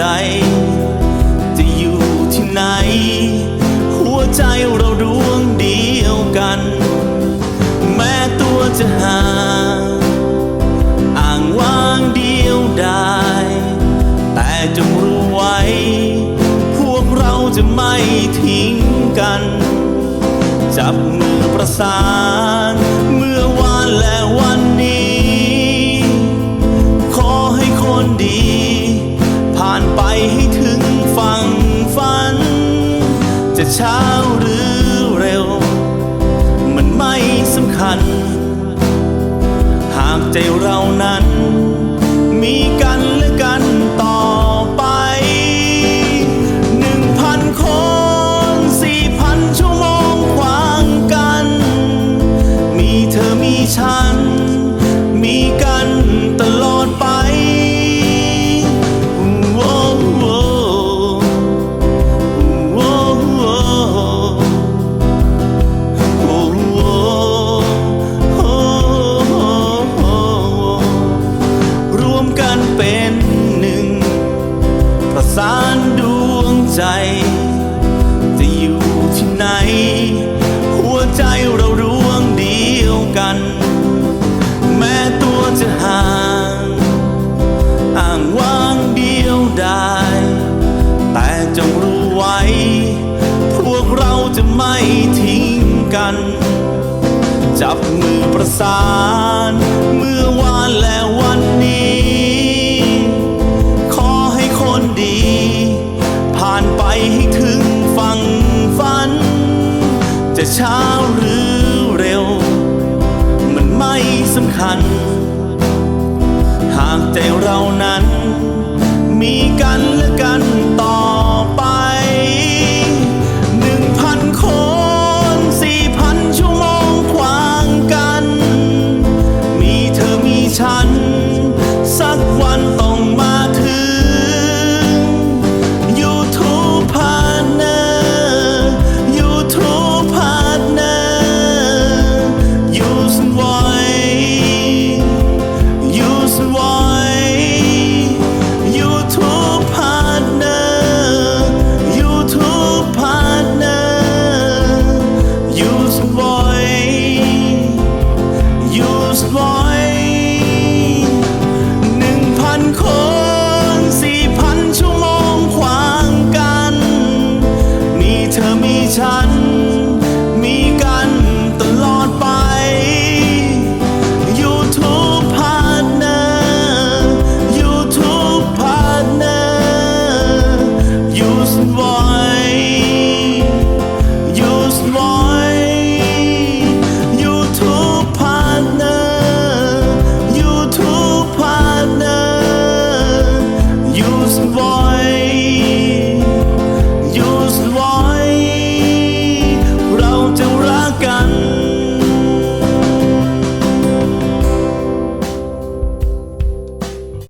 จ จะอยู่ที่ไหน หัวใจเราดวงเดียวกัน แม้ตัวจะหางอ่างว่างเดียวดายแต่จงรู้ไว้ พวกเราจะไม่ทิ้งกัน จับมือประสาน เมื่อวานและวัน เป็นหนึ่ง ประสานดวงใจ จะอยู่ที่ไหน หัวใจเราดวงเดียวกัน แม้ตัวจะห่างอ่างว่างเดียวดายแต่จงรู้ไว้ พวกเราจะไม่ทิ้งกัน จับมือประสาน ให้ถึงฝั่งฝัน จะเช้าหรือเร็ว มันไม่สำคัญ หากใจเรานั้น มีกันและ